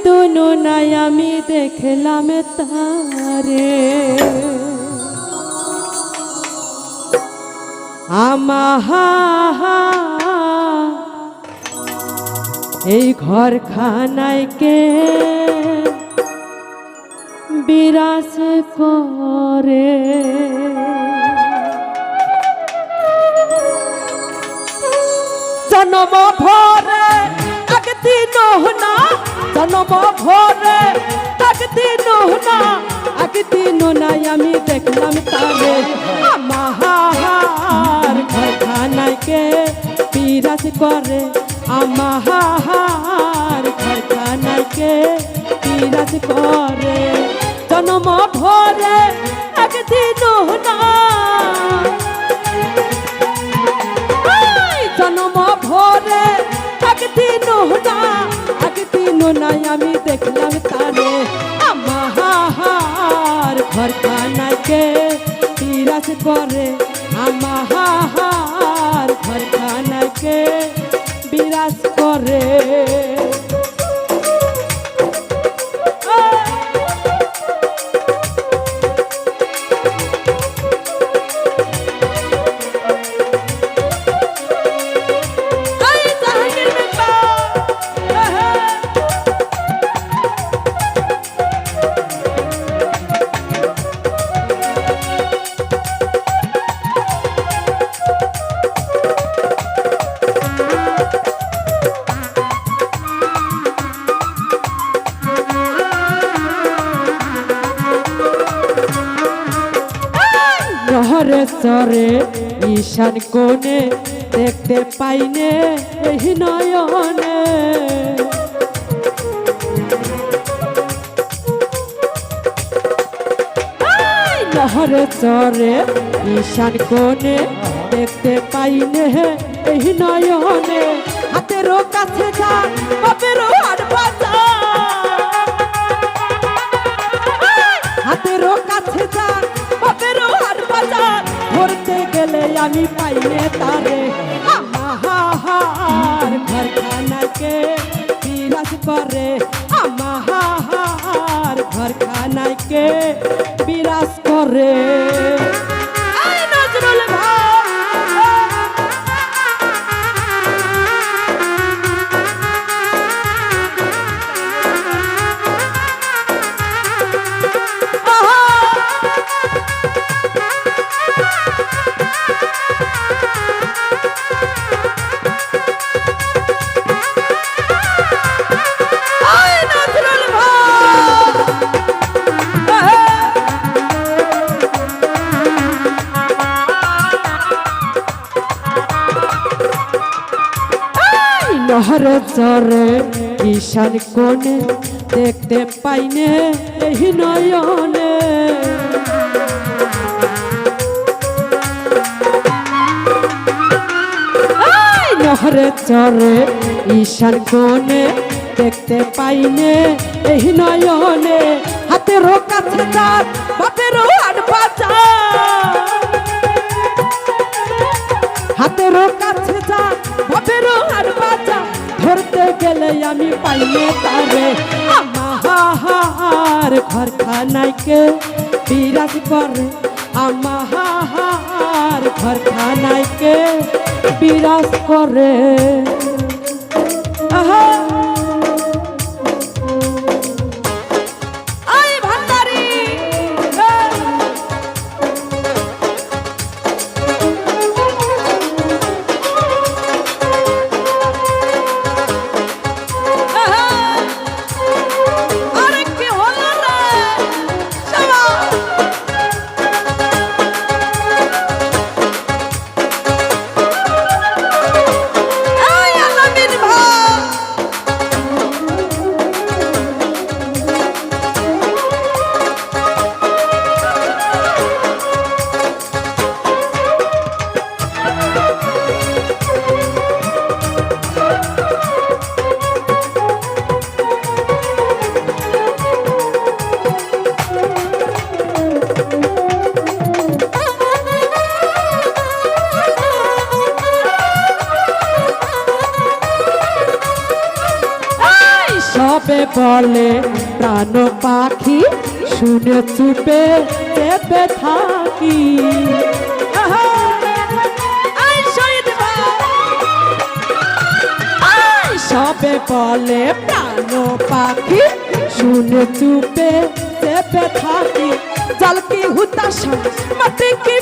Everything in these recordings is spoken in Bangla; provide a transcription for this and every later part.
এক দুনো নাই, আমি দেখলাম তারে। আমাহা এই ঘর খানায় কে বিরাজ করে? জনম ভরে জনম ভরে একদিন নাই আমি দেখলাম তারে। আমাহার ঘরখানায় কে বিরাজ করে আমাহার ঘরখানায় কে বিরাজ করে। জনম ভরে একদিন না জনম ভরে একদিন না নাই আমি দেখলাম তারে। আমার ঘর খানাকে বিরাজ করে? আমাহার সরে ঈশান কোণে দেখতে পাইনে এই নয়নে। নহরে চরে ঈশান কোণে দেখতে পাইনে এই নয়নে। হাতেরও কাছে যা বাপেরও আমি পাইলে তারে আমাহার ঘরখানাকে বিরাজ করে আমাহার ঘরখানাকে বিরাজ করে নহর চরে, ঈশান কোণে দেখতে পাইনে এই নয়নে। নহরে চরে, ঈশান কোণে দেখতে পাইনে এই নয়নে। হাতেরও কাছে যান বাপেরও হাট বাজার হাতেরও কাছে যান বাপেরও বাজার ধরতে গেলে আমি পাইলে তারে। আমার ঘর খানাইকে বিরাজ করে। আমার ঘর খানাইকে বিরাজ করে। আহা! সবে বলে প্রাণ পাখি শুনে চুপে চেপে থাকি। সবে বলে প্রাণ পাখি শুনে চুপে চেপে থাকি। জল কি হুতাশা কি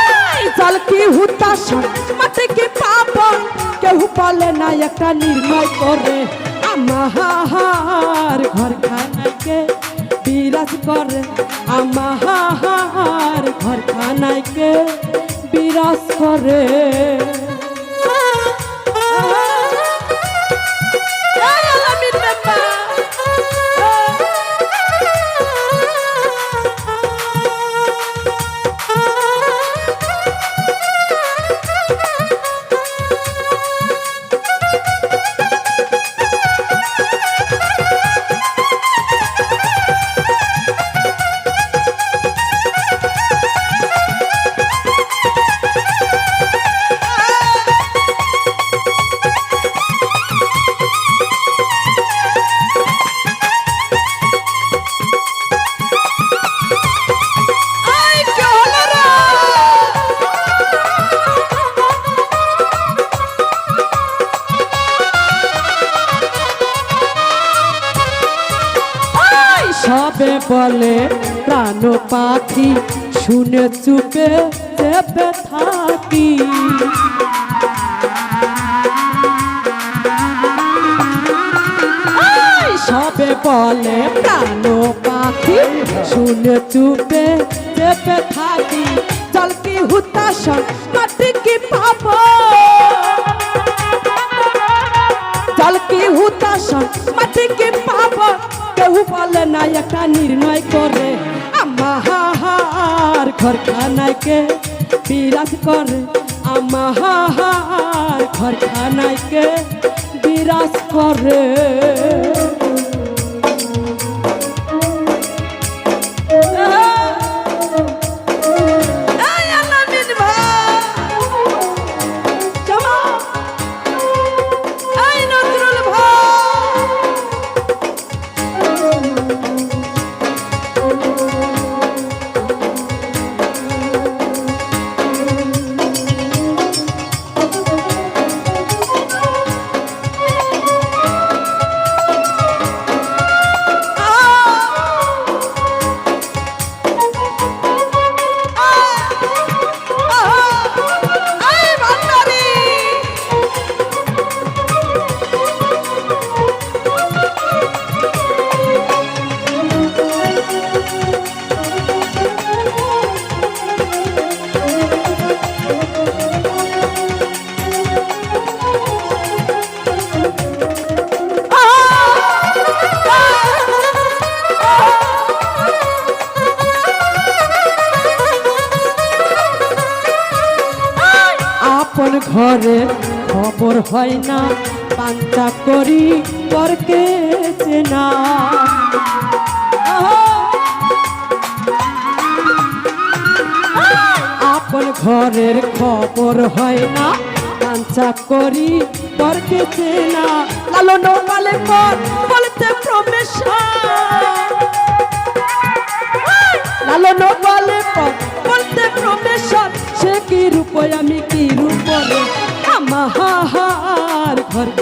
এই জল কি হুতাশা মাটি কি পাবো কেউ পালে না একটা নির্ময় করে। আমাহার ঘর খানাইকে বিরাজ করে। আমাহার ঘর খানাইকে বিরাজ করে। সবে বলে প্রাণ পাখি, শুনে চুপে চেপে থাকি। সবে বলে প্রাণ পাখি, শুনে চুপে চেপে থাকি। জল কি হুতাশা, মাটি কি পাবো? জল কি হুতাশা বলে না একটা নির্ণয় করে আমার ঘরখানাইকে বিরাজ করে। আমার ঘরখানাইকে বিরাজ করে। হয় না। পান্তা করি পরকে চেনা আপন ঘরের খবর হয় না। পাঞ্চা করি পরকে চেনা লালন পালে পর বলতে প্রমেশন।